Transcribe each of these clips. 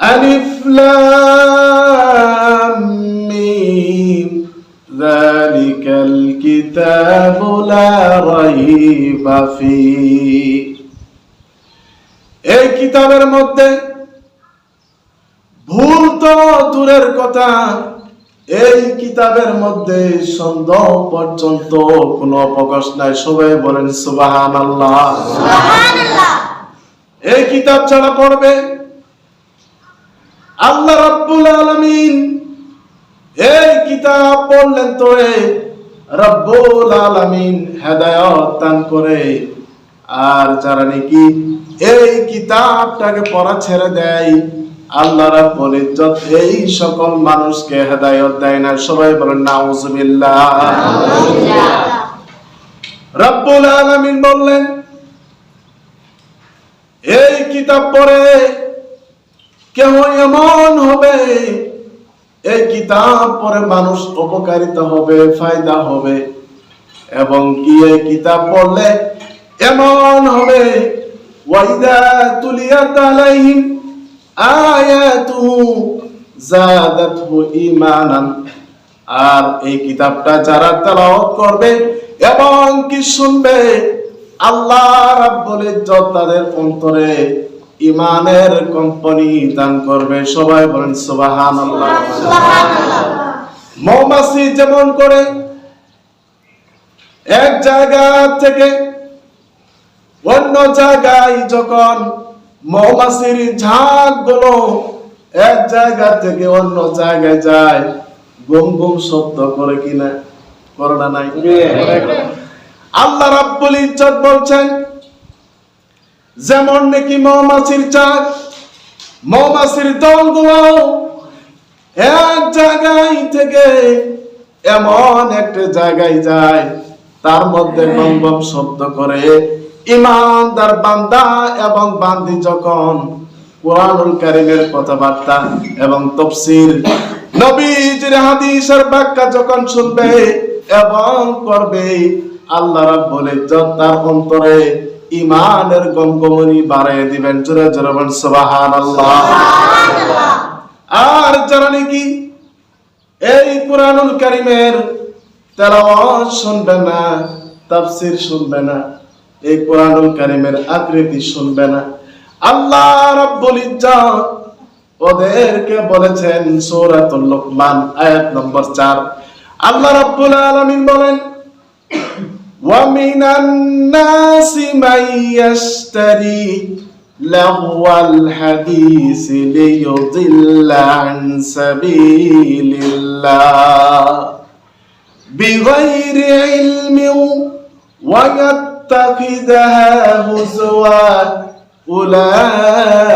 ألف لام ميم ذلك الكتاب لا ريب فيه এই কিতাবের মধ্যে ভুল তো দূরের কথা এই কিতাবের মধ্যে সন্দেহ পর্যন্ত কোনো অবকাশ নাই সবাই বলেন সুবাহান আল্লাহ এই কিতাব ছাড়া পড়বে আল্লাহ রাব্বুল আলামিন এই কিতাব পড়লেন তো রব্বুল আলামিন হেদায়ত দান করে। আর যারা নাকি এই কিতাবটাকে পড়া ছেড়ে দেয় আল্লাহ রাব্বুল ইজ্জত এই সকল মানুষকে হেদায়ত দেয় না। সবাই বলেন নাউজুবিল্লাহ। রব্বুল আলামিন বললেন এই কিতাব পড়ে কেউ এমন হবে? এই কিতাব পড়ে মানুষ উপকারিতা হবে, ফায়দা হবে। এবং কি এই কিতাব পড়লে এমন হবে? ওয়াইদা তুলিয়াত আলাইহিম আয়াতুহু জাদাতহু আর এই কিতাবটা যারা তেলাওয়াত করবে এবং কি শুনবে? আল্লাহ রাব্বুল ইজ্জত তাদের অন্তরে ইমানের কোম্পানি দান করবে। সবাই বলেন সুবহানাল্লাহ। মৌমাছি যেমন করে এক জায়গা থেকে অন্য জায়গায় যখন মৌমাছির ঝাঁকগুলো এক জায়গা থেকে অন্য জায়গায় যায় গুম গুম শব্দ করে কিনা করে না নাই? আল্লাহ রাব্বুল ইজ্জত বলছেন যেমন নাকি মৌমাছির চাক মৌমাছির দলগুলো এক জায়গায় থেকে এমন একটা জায়গায় যায় তার মধ্যে গম শব্দ করে। ইমানদার বান্দা এবং বান্দি যখন কোরআনুল কারিমের কথাবার্তা এবং তফসির নবীজির হাদিসের ব্যাখ্যা যখন শুনবে এবং করবে আল্লাহ রাব্বুল ইজ্জত তার অন্তরে ইমানের গমগমনি বাড়ায় দিবেন। জোরে জোরে বলেন সুবহানাল্লাহ। আর যারা নাকি এই কোরআনুল কারিমের তেলাওয়াত শুনবে না তাফসীর শুনবে না এই কোরআনুল কারিমের আকৃতি শুনবে না আল্লাহ রাব্বুল ইজ্জত ওদেরকে বলেছেন সূরাতুল লুকমান আয়াত নম্বর 4 আল্লাহ রাব্বুল আলামিন বলেন ومن الناس من يشتري لهو الحديث ليضل عن سبيل الله بغير علم ويتخذها هزوا أولئك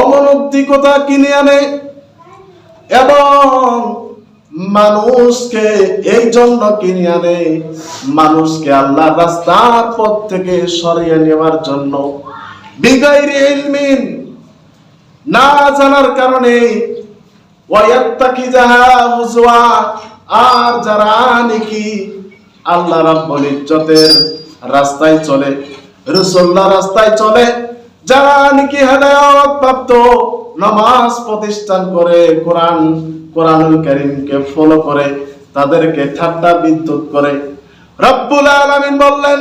অমনৈতিকতা কিনে আনে এবং মানুষকে এই জন্য কিনে আনে, মানুষকে আল্লাহ রাস্তার পথ থেকে সরিয়ে নেওয়ার জন্য। বিগাইরে ইলমিন না জানার কারণে ওয়ায়াত্তাকিজাহা হুজওয়া, আর যারা নাকি আল্লাহ রাব্বুল ইজ্জতের রাস্তায় চলে রাসূলুল্লাহ রাস্তায় চলে যারা নাকি হেদায়েত প্রাপ্ত? নামাজ প্রতিষ্ঠান করে, কোরআন, কোরআনুল কারীমকে ফলো করে, তাদেরকে ঠাট্টা বিদ্যুৎ করে। রব্বুল আলামিন বললেন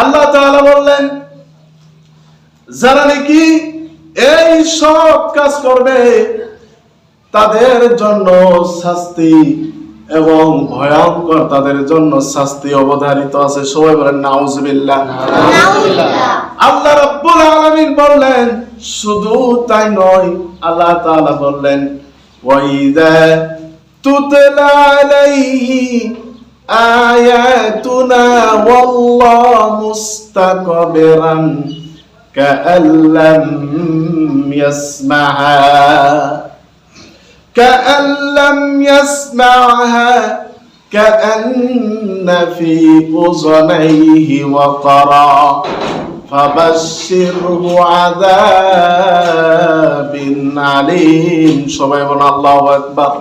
আল্লাহ বললেন, যারা নাকি এই সব কাজ করবে তাদের জন্য শাস্তি এবং ভয়ঙ্কর তাদের জন্য শাস্তি অবধারিত আছে। সবাই বলেন নাউজবিল্লাহ। আল্লাহ রাব্বুল আলামিন বললেন শুধু তাই নয় আল্লাহ তাআলা বললেন ওয়াইদা তুতলা আলাইহি আয়াতুনা ওয়াল্লাহ মুস্তাকবিরান কাআল্লাম ইয়াসমাহা। كأن لم يسمعها كأن في أذنيه وقرا فبشره عذاب عليم সবাই বলুন আল্লাহু আকবার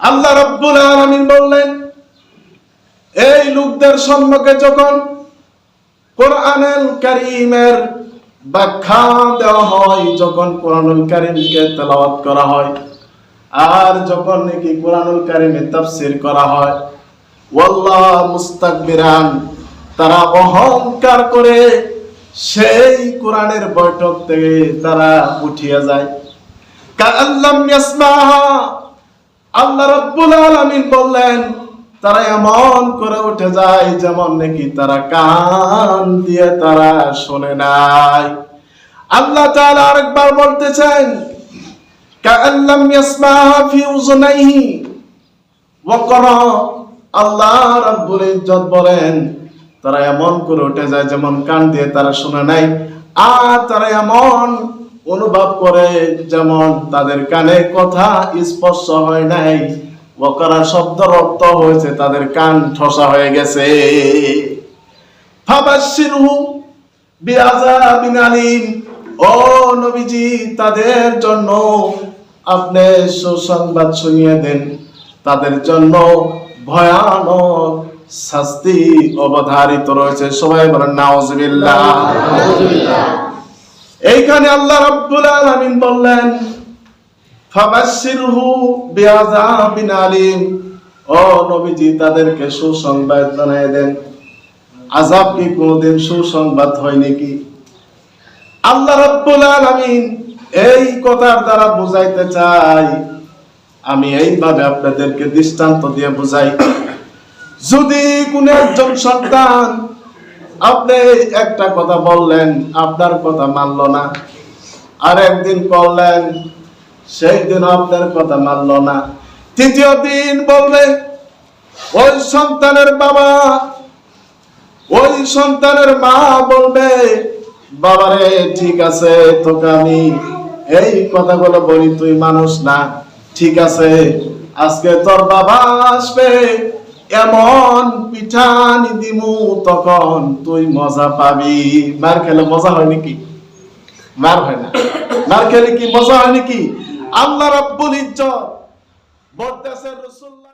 আল্লাহ রাব্বুল আলামিন বললেন এই লোকদের সম্মুখে যখন কোরআনুল কারীমের ব্যাখ্যা দেওয়া হয়, যখন কোরআনুল কারীমকে তেলাওয়াত করা হয়। আর যখন নাকি কোরআনুল কারীমে তাফসীর করা হয়, ওয়াল্লাহ মুস্তাকবিরান, তারা অহংকার করে সেই কোরআনের বৈঠক থেকে তারা উঠিয়ে যায়। কাআল্লাম ইয়াসমাহা, আল্লাহ রাব্বুল আলামিন বললেন তারা এমন করে উঠে যায় যেমন নাকি তারা কান দিয়ে তারা শোনে নাই। আল্লাহ তাআলা আরেকবার বলতেছেন কাআল্লাম ইয়াসমাহা ফি উযুনাইহি। ইজ্জত বলেন, তারা এমন করে উঠে যায় যেমন কান দিয়ে তারা শুনে নাই। আর তারা এমন অনুভব করে যেমন তাদের কানে কথা স্পর্শ হয় নাই। ওকরা শব্দ রক্ত হয়েছে তাদের কান ঠসা হয়ে গেছে। বিআযাবিন আলীম। ও নবীজি তাদের জন্য আপনি সুসংবাদ শুনিয়ে দেন। তাদের জন্য ভয়ানক শাস্তি অবধারিত রয়েছে। সবাই বলেন নাউজুবিল্লাহ। এইখানে আল্লাহ রাব্বুল আলামিন বললেন ফাবাশশিরহু তাদেরকে সুসংবাদ দেন। কি সুসংবাদ হয় এই কথার দ্বারা চাই। আমি এইভাবে আপনাদেরকে দৃষ্টান্ত দিয়ে বুঝাই। যদি কোন একজন সন্তান আপনি একটা কথা বললেন, আপনার কথা মানলো না আর একদিন করলেন সেই দিন আপনার কথা মানলো না। তৃতীয় দিন বলবে, ওই সন্তানের বাবা, ওই সন্তানের মা বলবে, বাবারে, ঠিক আছে, তোকে আমি এই কথাগুলো বলি, তুই মানুষ না। ঠিক আছে, আজকে তোর বাবা আসবে, এমন পিঠানি দিমু, তখন তুই মজা পাবি। মার খেলে মজা হয় নাকি? মার হয় না। মার খেলে কি মজা হয় নাকি? আল্লাহ রাব্বুল ইজ্জত। বলতেছে রাসূলুল্লাহ